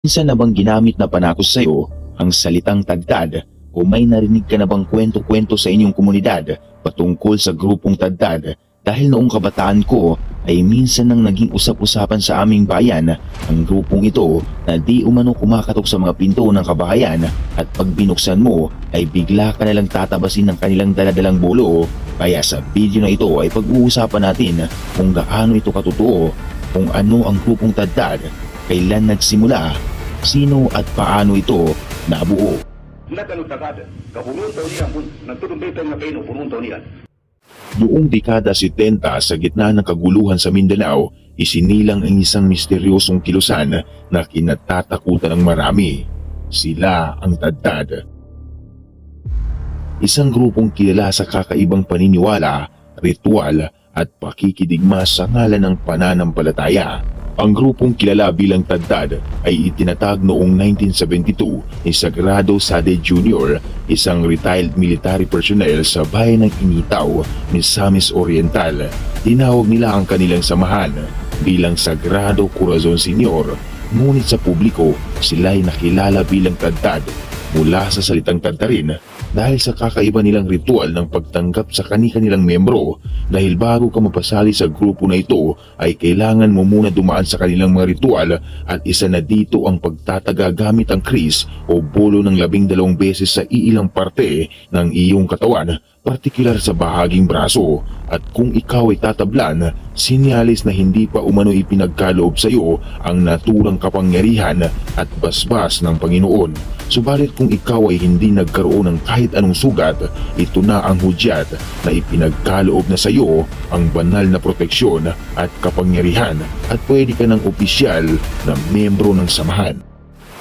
Minsan na bang ginamit na panakos sa'yo ang salitang tagtad? O may narinig ka na bang kwento-kwento sa inyong komunidad patungkol sa grupong tagtad? Dahil noong kabataan ko ay minsan nang naging usap-usapan sa aming bayan ang grupong ito na di umano kumakatok sa mga pinto ng kabahayan at pag binuksan mo ay bigla ka nalang tatabasin ng kanilang daladalang bolo kaya sa video na ito ay pag-uusapan natin kung gaano ito katotoo, kung ano ang grupong tadtad, kailan nagsimula, sino at paano ito nabuo. Noong dekada 70 sa gitna ng kaguluhan sa Mindanao, isinilang ang isang misteryosong kilusan na kinatatakutan ng marami. Sila ang Tadtad. Isang grupong kilala sa kakaibang paniniwala, ritual at pakikidigma sa ngalan ng pananampalataya. Ang grupong kilala bilang Tadtad ay itinatag noong 1972 ni Sagrado Sade Jr., isang retired military personnel sa bayan ng Initaw, Misamis Oriental. Tinawag nila ang kanilang samahan bilang Sagrado Corazon Senior, ngunit sa publiko sila ay nakilala bilang Tadtad mula sa salitang tadtarin dahil sa kakaiba nilang ritual ng pagtanggap sa kani-kanilang membro dahil bago ka mapasali sa grupo na ito ay kailangan mo muna dumaan sa kanilang mga ritual at isa na dito ang pagtataga gamit ang kris o bolo ng labing dalawang beses sa iilang parte ng iyong katawan partikular sa bahaging braso at kung ikaw ay tatablan, sinyalis na hindi pa umano ipinagkaloob sa iyo ang naturang kapangyarihan at basbas ng Panginoon. Subalit kung ikaw ay hindi nagkaroon ng kahit anong sugat, ito na ang hudyat na ipinagkaloob na sa iyo ang banal na proteksyon at kapangyarihan at pwede ka ng opisyal na membro ng samahan.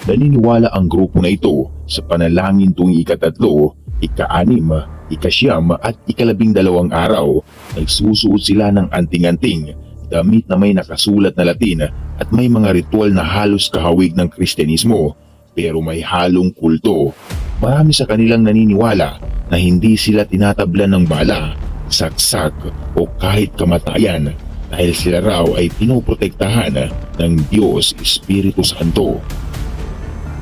Naniniwala ang grupo na ito sa panalangin tuwing ikatatlo, ika-anim, ikasyam at ikalabing dalawang araw. Nagsusuot sila ng anting-anting, damit na may nakasulat na Latin at may mga ritual na halos kahawig ng Kristyanismo pero may halong kulto. Marami sa kanilang naniniwala na hindi sila tinatablan ng bala, saksak o kahit kamatayan dahil sila raw ay pinoprotektahan ng Diyos Espiritu Santo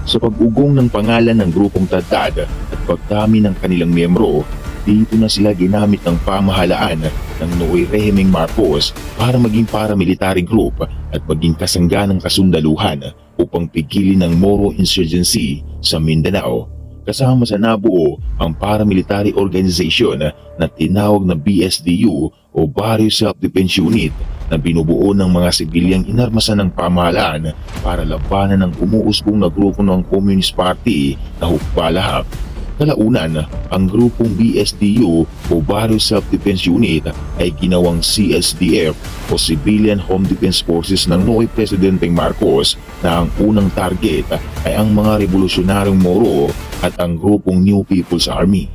sa pag-ugong ng pangalan ng grupong Tadtad at pagdami ng kanilang miyembro, dito na sila ginamit ng pamahalaan ng Nooy Rehimeng Marcos para maging paramilitary group at maging kasangga ng kasundaluhan upang pigilin ng Moro Insurgency sa Mindanao. Kasama sa nabuo ang paramilitary organization na tinawag na BSDU o Barrio Self-Defense Unit na binubuo ng mga sibilyang inarmasan ng pamahalaan para labanan ng umuusbong na grupo ng Communist Party na Hukbalahap. Kalaunan, ang grupong BSDU o Barrio Self-Defense Unit ay ginawang CSDF o Civilian Home Defense Forces ng Noy Presidenteng Marcos na ang unang target ay ang mga revolusyonaryong Moro at ang grupong New People's Army.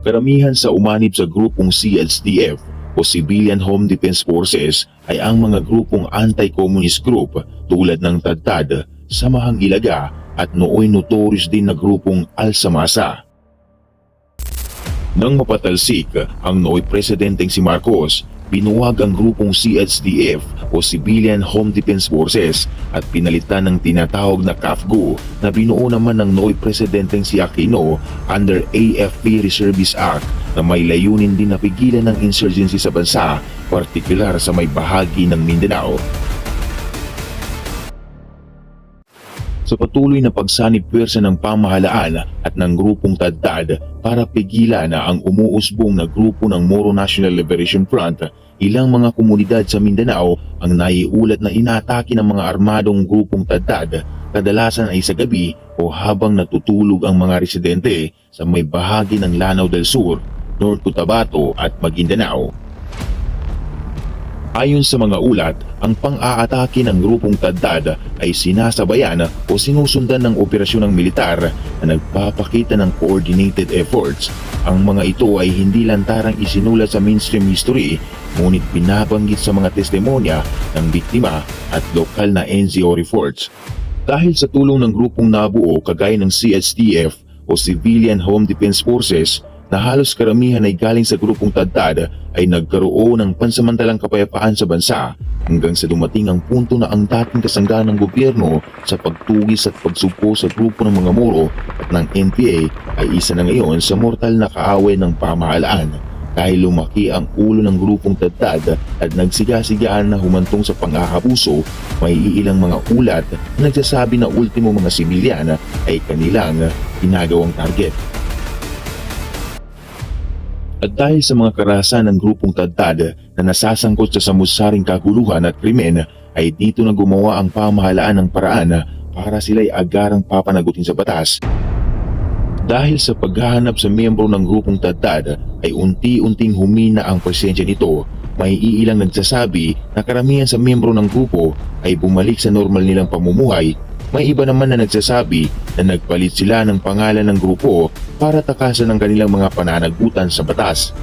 Karamihan sa umanib sa grupong CSDF o Civilian Home Defense Forces ay ang mga grupong anti-communist group tulad ng Tadtad, Samahang Ilaga at nooy notorious din na grupong Al-Samasa. Nang mapatalsik ang nooy presidenteng si Marcos, binuwag ang grupong CSDF o Civilian Home Defense Forces at pinalitan ng tinatawag na CAFGO na binuo naman ng nooy presidenteng si Aquino under AFP Reservist Act na may layunin din na pigilan ng insurgency sa bansa, partikular sa may bahagi ng Mindanao. Sa patuloy na pagsanib pwersa ng pamahalaan at ng grupong Tadtad para pigilan na ang umuusbong na grupo ng Moro National Liberation Front, ilang mga komunidad sa Mindanao ang naiulat na inatake ng mga armadong grupong Tadtad, kadalasan ay sa gabi o habang natutulog ang mga residente sa may bahagi ng Lanao del Sur, North Cotabato at Maguindanao. Ayon sa mga ulat, ang pang-aatake ng grupong Tadtad ay sinasabayan o sinusundan ng operasyon ng militar na nagpapakita ng coordinated efforts. Ang mga ito ay hindi lantarang isinulat sa mainstream history ngunit binabanggit sa mga testimonya ng biktima at lokal na NGO reports. Dahil sa tulong ng grupong nabuo kagaya ng CSTF o Civilian Home Defense Forces, na halos karamihan ay galing sa grupong Tadtad ay nagkaroon ng pansamantalang kapayapaan sa bansa hanggang sa dumating ang punto na ang dating kasangga ng gobyerno sa pagtugis at pagsugpo sa grupo ng mga Moro at ng NPA ay isa na ngayon sa mortal na kaaway ng pamahalaan dahil lumaki ang ulo ng grupong Tadtad at nagsigasigaan na humantong sa pang-aabuso, may iilang mga ulat na nagsasabi na ultimo mga sibilyan ay kanilang ginagawang target. At dahil sa mga karahasan ng grupong Tadtad na nasasangkot sa samusaring kaguluhan at krimen, ay dito na gumawa ang pamahalaan ng paraan para sila'y agarang papanagutin sa batas dahil sa paghahanap sa miyembro ng grupong Tadtad ay unti-unting humina ang presensya nito, may iilang nagsasabi na karamihan sa miyembro ng grupo ay bumalik sa normal nilang pamumuhay. May iba naman na nagsasabi na nagpalit sila ng pangalan ng grupo para takasan ang kanilang mga pananagutan sa batas.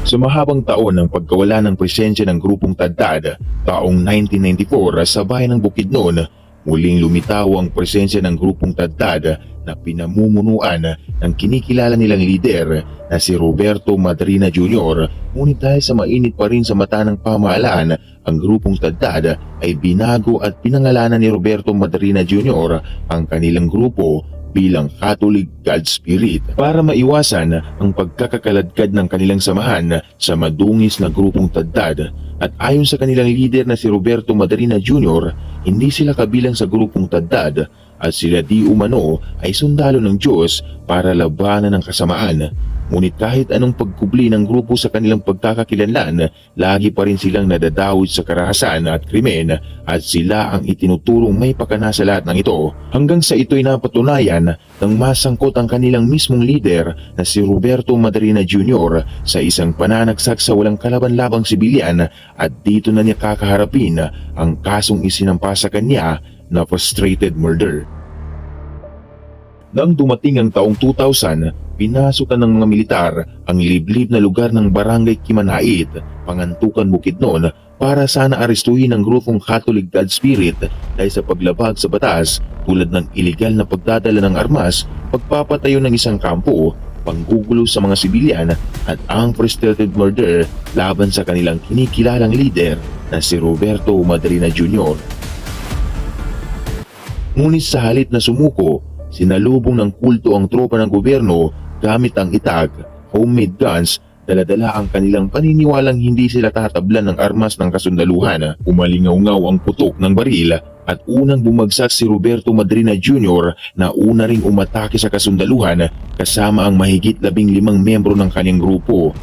Sa mahabang taon ng pagkawala ng presensya ng grupong Tadtad, taong 1994 sa bayan ng Bukidnon, muling lumitaw ang presensya ng grupong Tadtad na pinamumunuan ng kinikilala nilang lider na si Roberto Madrina Jr. Ngunit dahil sa mainit pa rin sa mata ng pamahalaan, ang grupong Tadtad ay binago at pinangalanan ni Roberto Madrina Jr. ang kanilang grupo bilang Catholic God Spirit para maiwasan ang pagkakakaladkad ng kanilang samahan sa madungis na grupong Tadtad at ayon sa kanilang leader na si Roberto Madarina Jr., hindi sila kabilang sa grupong Tadtad at sila di umano ay sundalo ng Diyos para labanan ang kasamaan. Ngunit kahit anong pagkubli ng grupo sa kanilang pagkakakilanlan, lagi pa rin silang nadadawit sa karahasan at krimen at sila ang itinuturong may pakana sa lahat ng ito. Hanggang sa ito'y napatunayan nang masangkot ang kanilang mismong leader na si Roberto Madarina Jr. sa isang pananagsak sa walang kalaban-labang sibilyan at dito na niya kakaharapin ang kasong isinampa sa kanya na frustrated murder. Nang dumating ang taong 2000, pinasukan ng mga militar ang liblib na lugar ng Barangay Kimanait, Pangantukan Bukidnon para sana arestuhin ang grupong Catholic God Spirit dahil sa paglabag sa batas tulad ng ilegal na pagdadala ng armas, pagpapatayo ng isang kampo, panggugulo sa mga sibilyan at ang frustrated murder laban sa kanilang kinikilalang leader na si Roberto Madrina Jr. Ngunit sa halip na sumuko, sinalubong ng kulto ang tropa ng gobyerno gamit ang itag, homemade guns, daladala ang kanilang paniniwalang hindi sila tatablan ng armas ng kasundaluhan. Umalingaw-ngaw ang putok ng baril at unang bumagsak si Roberto Madrina Jr. na una ring umatake sa kasundaluhan kasama ang mahigit labing limang membro ng kanyang grupo.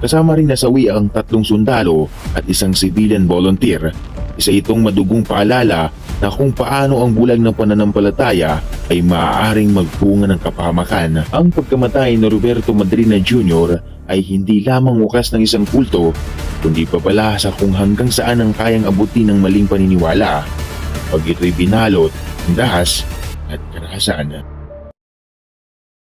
Kasama rin nasawi ang tatlong sundalo at isang civilian volunteer. Isa itong madugong paalala na kung paano ang bulag ng pananampalataya ay maaaring magbunga ng kapahamakan. Ang pagkamatay ni Roberto Madrina Jr. ay hindi lamang wakas ng isang kulto, kundi pa pala sa kung hanggang saan ang kayang abutin ng maling paniniwala. Pag ito'y binalot, dahas at karahasan.